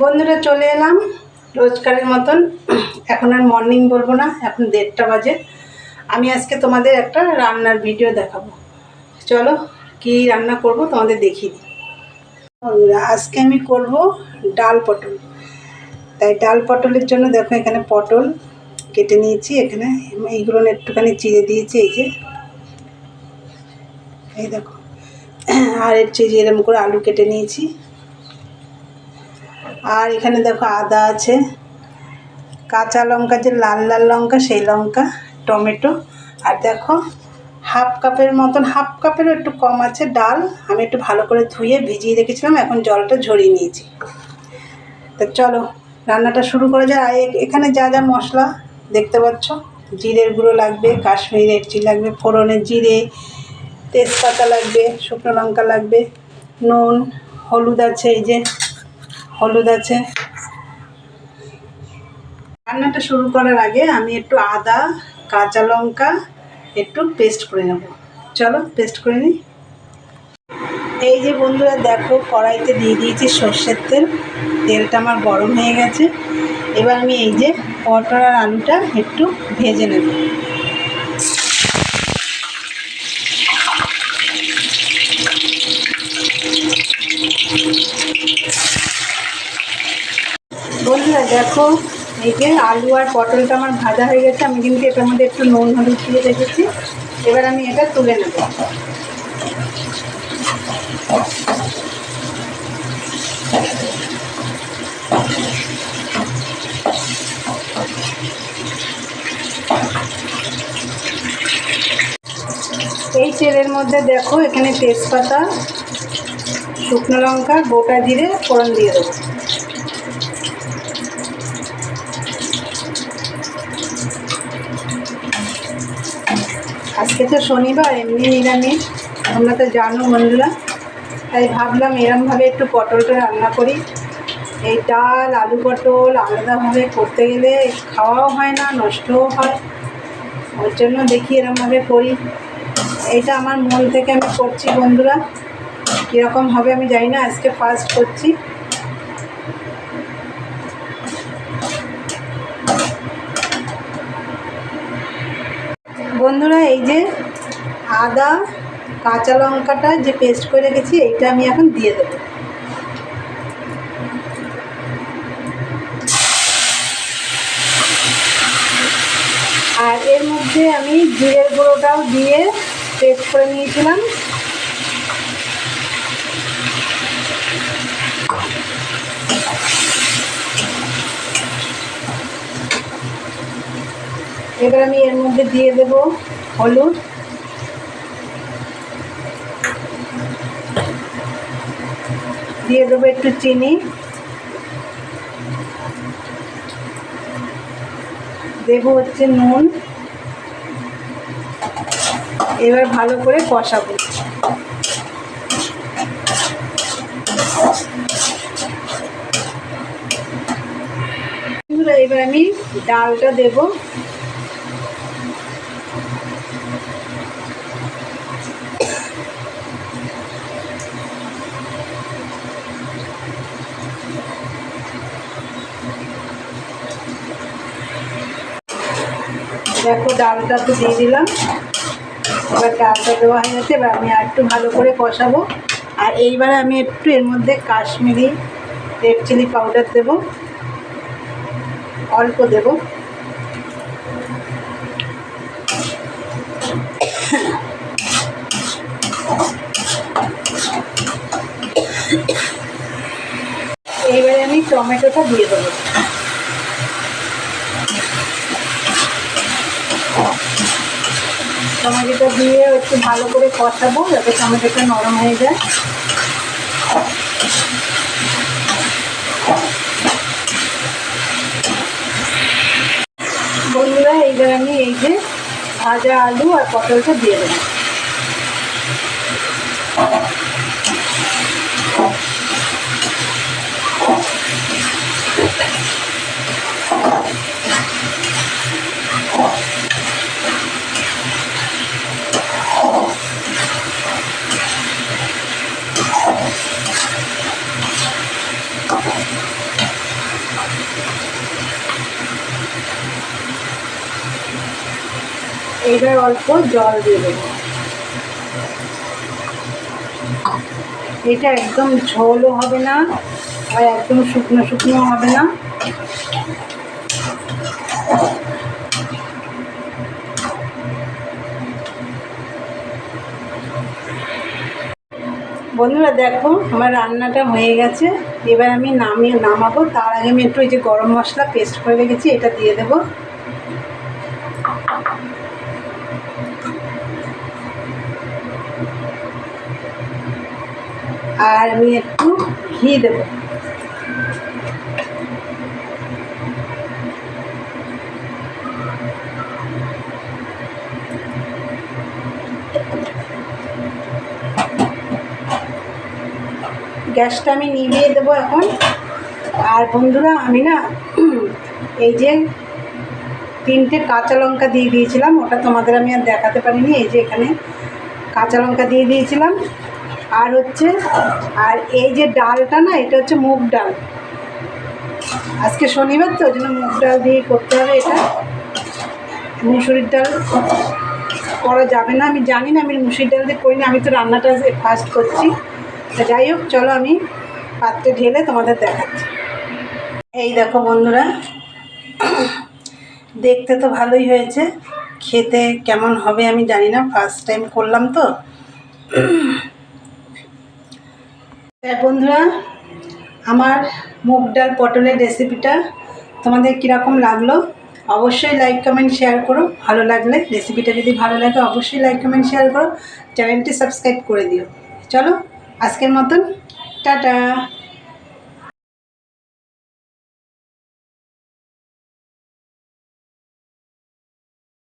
বন্ধুরা, চলে এলাম রোজকারের মতন। এখন আর মর্নিং বলব না, এখন দেড়টা বাজে। আমি আজকে তোমাদের একটা রান্নার ভিডিও দেখাবো। চলো, কি রান্না করব তোমাদের দেখিয়ে দিই। বন্ধুরা, আজকে আমি করব ডাল পটল। তাই ডাল পটলের জন্য দেখো, এখানে পটল কেটে নিয়েছি, এখানে এইগুলো একটুখানি চিড়ে দিয়েছি, এই যে। এই দেখো। আর এর চেয়ে এরকম করে আলু কেটে নিয়েছি। আর এখানে দেখো আদা আছে, কাঁচা লঙ্কা যে লাল লাল লঙ্কা সেই লঙ্কা, টমেটো, আর দেখো হাফ কাপের মতন, হাফ কাপেরও একটু কম আছে ডাল, আমি একটু ভালো করে ধুয়ে ভিজিয়ে রেখেছিলাম, এখন জলটা ঝরিয়ে নিয়েছি। তো চলো, রান্নাটা শুরু করা যায় আর এখানে যা যা মশলা দেখতে পাচ্ছ, জিরের গুঁড়ো লাগবে কাশ্মীরি রেড লাগবে, ফোড়নের জিরে, তেজপাতা লাগবে, শুকনো লঙ্কা লাগবে, নুন, হলুদ আছে এই যে। হলুদ আছে। রান্নাটা শুরু করার আগে আমি একটু আদা, কাঁচা লঙ্কা একটু পেস্ট করে নেব। চলো পেস্ট করে নিই। এই যে বন্ধুরা, দেখো কড়াইতে দিয়ে দিয়েছি সর্ষের তেল। তেলটা আমার গরম হয়ে গেছে। এবার আমি এই যে পটল আর আলুটা একটু ভেজে নেব। দেখো, এই যে আলু আর পটলটা আমার ভাজা হয়ে গেছে, আমি কিন্তু এটার মধ্যে একটু নুন, হলুদ দিয়ে রেখেছি। এবার আমি এটা তুলে নেব। এই তেলের মধ্যে দেখো, এখানে তেজপাতা, শুকনো লঙ্কা, গোটা জিরে, ফোড়ন দিয়ে দেবো। আজকে তো শনিবার, এমনি নিরামিষ। তোমরা তো জানো বন্ধুরা। তাই ভাবলাম এরমভাবে একটু পটলটা রান্না করি। এই ডাল, আলু পটল আলাদাভাবে করতে গেলে খাওয়াও হয় না, নষ্টও হয়। ওর জন্য দেখি এরমভাবে করি। এটা আমার মন থেকে আমি করছি বন্ধুরা। কীরকম হবে আমি জানি না, আজকে ফার্স্ট করছি। বন্ধুরা, এই যে আদা, কাঁচা লঙ্কাটা যে পেস্ট করে রেখেছি, এইটা আমি এখন দিয়ে দেবো। আর এর মধ্যে আমি জিরের গুঁড়োটাও দিয়ে পেস্ট করে নিয়েছিলাম। এবার আমি এর মধ্যে দিয়ে দেব হলুদ। দিয়ে দেবো একটু চিনি। দেব হচ্ছে নুন। এবার ভালো করে কষাবো। এবার আমি ডালটা দেবো। দেখো ডালটা তো দিয়ে দিলাম। এবার ডালটা দেওয়া হয়ে গেছে, এবার আমি আর একটু ভালো করে কষাবো। আর এইবারে আমি একটু এর মধ্যে কাশ্মীরি রেড চিলি পাউডার দেবো। অল্প দেবো। এইবারে আমি টমেটোটা দিয়ে দেবো। টমেটোটা দিয়ে একটু ভালো করে কষাবো যাতে টমেটোটা নরম হয়ে যায় বন্ধুরা, এইবার আমি এই যে ভাজা আলু আর পটলটা দিয়ে দেবো Oh. এইবার অল্প জল দিয়ে দেবো। এটা একদম ঝোলও হবে না, আর একদম শুকনো শুকনো হবে না। বন্ধুরা দেখো, আমার রান্নাটা হয়ে গেছে। এবার আমি নামিয়ে নামাবো। তার আগে আমি একটু এই যে গরম মশলা পেস্ট করে রেখেছি, এটা দিয়ে দেব। আর আমি একটু ঘি দেবো। গ্যাসটা আমি নিভিয়ে দেবো এখন। আর বন্ধুরা, আমি না এই যে তিনটে কাঁচা লঙ্কা দিয়ে দিয়েছিলাম, ওটা তোমাদের আমি আর দেখাতে পারিনি। এই যে এখানে কাঁচা লঙ্কা দিয়ে দিয়েছিলাম। আর হচ্ছে, আর এই যে ডালটা না, এটা হচ্ছে মুগ ডাল। আজকে শনিবার তো, ওই জন্য মুগ ডাল দিয়ে করতে হবে এটা। মুসুরির ডাল করা যাবে না, আমি জানি না, আমি মুসুরির ডাল দিয়ে করি না আমি তো রান্নাটা ফার্স্ট করছি। তা যাই হোক, চলো আমি পাত্রে ঢেলে তোমাদের দেখাচ্ছি। এই দেখো বন্ধুরা, দেখতে তো ভালোই হয়েছে। খেতে কেমন হবে আমি জানি না ফার্স্ট টাইম করলাম তো। বন্ধুরা, আমার মুগ ডাল পটলের রেসিপিটা তোমাদের কীরকম লাগল? অবশ্যই লাইক কমেন্ট শেয়ার করো। ভালো লাগলে রেসিপিটা যদি ভালো লাগে, অবশ্যই লাইক কমেন্ট শেয়ার করো। চ্যানেলটি সাবস্ক্রাইব করে দিও। চলো আজকের মতন টাটা